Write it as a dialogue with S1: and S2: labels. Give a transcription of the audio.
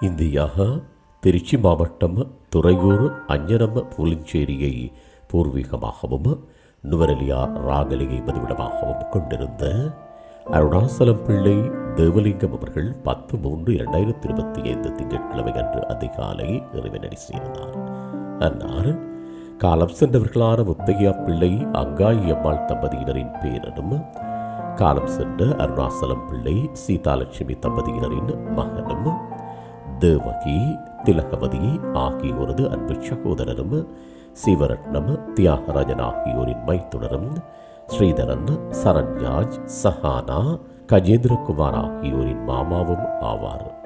S1: India Trichy மாவட்டம் துறையூர் அஞ்சனம் புலிஞ்சேரியை பூர்வீகமாகவும் நுவரெலியா ராகலியை பதிவிடமாகவும் கொண்டிருந்த அருணாசலம் பிள்ளை தேவலிங்கம் அவர்கள் பத்து மூன்று இரண்டாயிரத்தி இருபத்தி ஐந்து திங்கட்கிழமை அன்று அதிகாலை இறைவனடி செய்தார் அன்னார் காலம் சென்றவர்களான முத்தையா பிள்ளை அங்காயி அம்மாள் தம்பதியினரின் பேரனும் காலம் சென்ற அருணாசலம் பிள்ளை சீதாலட்சுமி தம்பதியினரின் மகனும் தேவகி திலகவதி ஆகியோரது அன்பு சகோதரரும் சிவரட்னம் தியாகராஜன் ஆகியோரின் மைத்துனரும் ஸ்ரீதரன் சரண்யாஜ் சஹானா கஜேந்திரகுமார் ஆகியோரின் மாமாவும் ஆவார்.